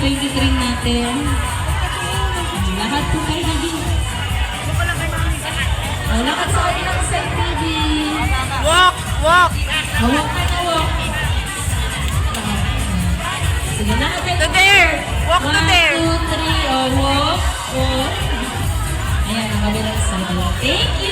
swimming ring natin. Lahat po kayo naging... Oh, lakad sa kabilang side, baby. Walk! Walk! Oh, walk ka na, walk. Sige, lakad kayo. To there! Walk One, to there! One, two, three, oh, walk, walk. Ayan, ang kabilang side. Thank you!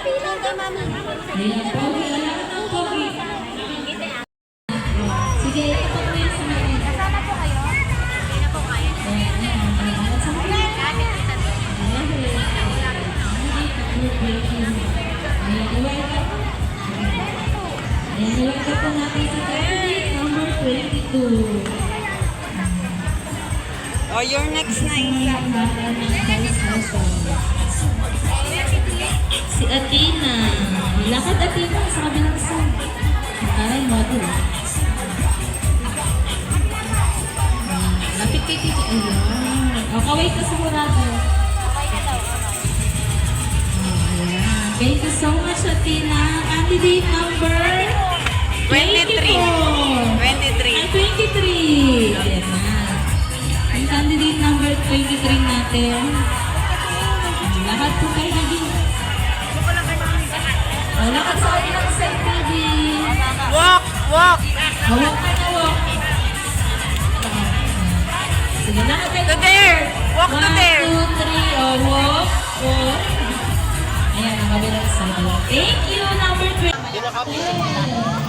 Ayan, pogi. Alam ka ng pogi. Sige, ipag mo yan sa mga. Po kayo? Hindi po kaya. Ayan, ayan. Ayan, sa mga. Ayan. Ayan, po natin si candidate number 22. Oh, you're next na, Athena. Lakad Athena sa kabilang side. Parang model. Lapit kay Titi. Ayun. O, kaway ka sa murado. Ayan. Thank you so much, Athena. Candidate number 23. 23. 23. Ay, 23. Ayan na. Ang candidate number 23 natin. Lahat po kayo O, lakad sa baby. Walk, walk. Hawak ka na walk. Sige, lahat kayo. To there. Walk to One, there. two, three, oh, walk, walk. Ayan, ang kabilang side. Thank you, number 20.